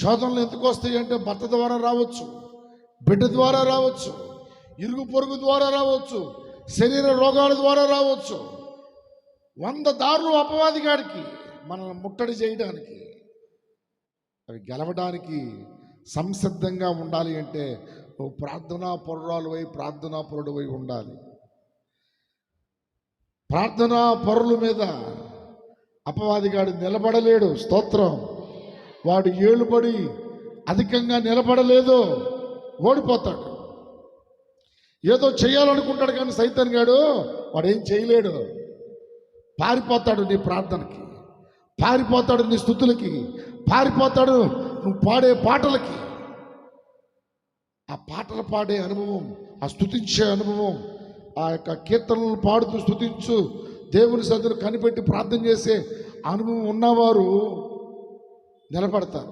శోధనలు ఎందుకు వస్తాయి అంటే భర్త ద్వారా రావచ్చు బిడ్డ ద్వారా రావచ్చు ఇరుగు పొరుగు ద్వారా రావచ్చు శరీర రోగాల ద్వారా రావచ్చు. వంద దారులు అపవాది గారికి మనల్ని ముట్టడి చేయడానికి అవి గెలవడానికి సంసిద్ధంగా ఉండాలి అంటే నువ్వు ప్రార్థనా పొరరాలువై ప్రార్థనా పొరుడువై ఉండాలి. ప్రార్థనా పొరల మీద అపవాదిగాడు నిలబడలేడు. స్తోత్రం. వాడు ఏలుబడి అధికంగా నిలబడలేదు ఓడిపోతాడు. ఏదో చేయాలనుకుంటాడు కానీ సైతాన్ గాడు వాడు ఏం చేయలేడు. పారిపోతాడు నీ ప్రార్థనకి పారిపోతాడు నీ స్థుతులకి పారిపోతాడు నువ్వు పాడే పాటలకి. ఆ పాటలు పాడే అనుభవం ఆ స్థుతించే అనుభవం ఆ యొక్క కీర్తనలు పాడుతూ స్థుతించు దేవుని సదులు కనిపెట్టి ప్రార్థన చేసే అనుభవం ఉన్నవారు నిలబడతారు.